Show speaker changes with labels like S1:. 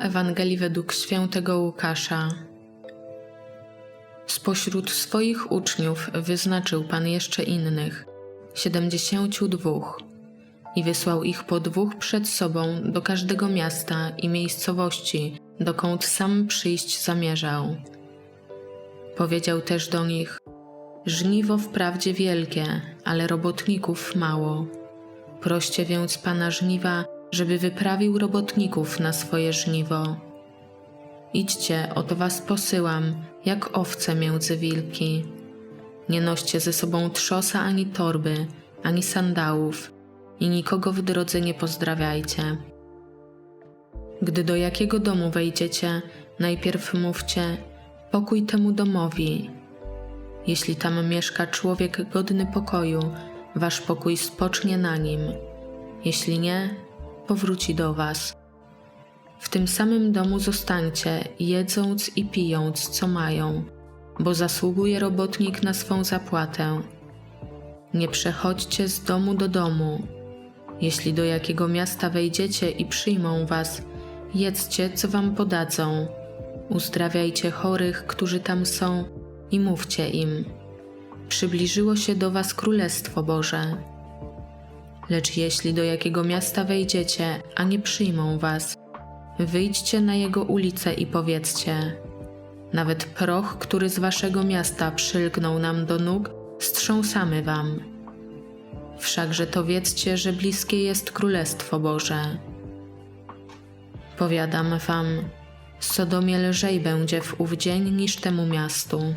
S1: Ewangelii według świętego Łukasza. Spośród swoich uczniów wyznaczył Pan jeszcze innych, siedemdziesięciu dwóch, i wysłał ich po dwóch przed sobą do każdego miasta i miejscowości, dokąd sam przyjść zamierzał. Powiedział też do nich: Żniwo wprawdzie wielkie, ale robotników mało. Proście więc Pana żniwa, żeby wyprawił robotników na swoje żniwo. Idźcie, oto was posyłam, jak owce między wilki. Nie noście ze sobą trzosa ani torby, ani sandałów, i nikogo w drodze nie pozdrawiajcie. Gdy do jakiego domu wejdziecie, najpierw mówcie: pokój temu domowi. Jeśli tam mieszka człowiek godny pokoju, wasz pokój spocznie na nim. Jeśli nie, powróci do was. W tym samym domu zostańcie, jedząc i pijąc, co mają, bo zasługuje robotnik na swą zapłatę. Nie przechodźcie z domu do domu. Jeśli do jakiego miasta wejdziecie i przyjmą was, jedzcie, co wam podadzą. Uzdrawiajcie chorych, którzy tam są, i mówcie im: Przybliżyło się do was Królestwo Boże. Lecz jeśli do jakiego miasta wejdziecie, a nie przyjmą was, wyjdźcie na jego ulicę i powiedzcie: Nawet proch, który z waszego miasta przylgnął nam do nóg, strząsamy wam. Wszakże to wiedzcie, że bliskie jest Królestwo Boże. Powiadam wam, Sodomie lżej będzie w ów dzień niż temu miastu.